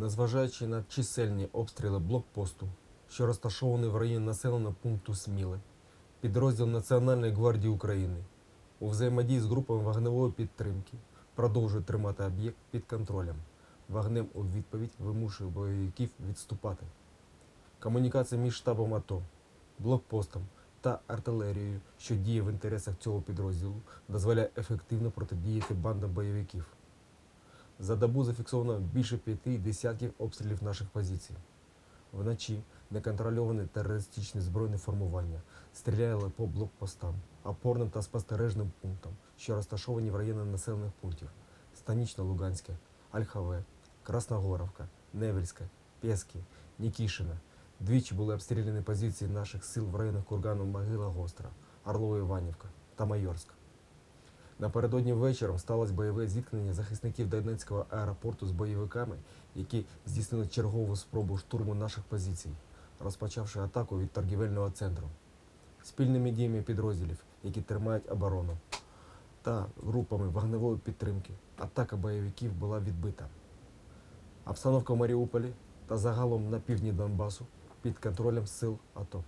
Незважаючи на чисельні обстріли блокпосту, що розташований в районі населеного пункту Сміле, підрозділ Національної гвардії України у взаємодії з групами вогневої підтримки продовжує тримати об'єкт під контролем. Вогнем у відповідь вимушує бойовиків відступати. Комунікація між штабом АТО, блокпостом та артилерією, що діє в інтересах цього підрозділу, дозволяє ефективно протидіяти бандам бойовиків. За добу зафіксовано більше п'яти десятків обстрілів наших позицій. Вночі неконтрольоване терористичне збройне формування стріляли по блокпостам, опорним та спостережним пунктам, що розташовані в районі населених пунктів Станічно-Луганське, Ольхове, Красногоровка, Невельське, Пєски, Нікішине. Двічі були обстріляні позиції наших сил в районах Кургану Могила Гостра, Орлова Іванівка та Майорськ. Напередодні вечором сталося бойове зіткнення захисників Донецького аеропорту з бойовиками, які здійснили чергову спробу штурму наших позицій, розпочавши атаку від торгівельного центру. Спільними діями підрозділів, які тримають оборону, та групами вогневої підтримки, атака бойовиків була відбита. Обстановка в Маріуполі та загалом на півдні Донбасу під контролем сил АТО.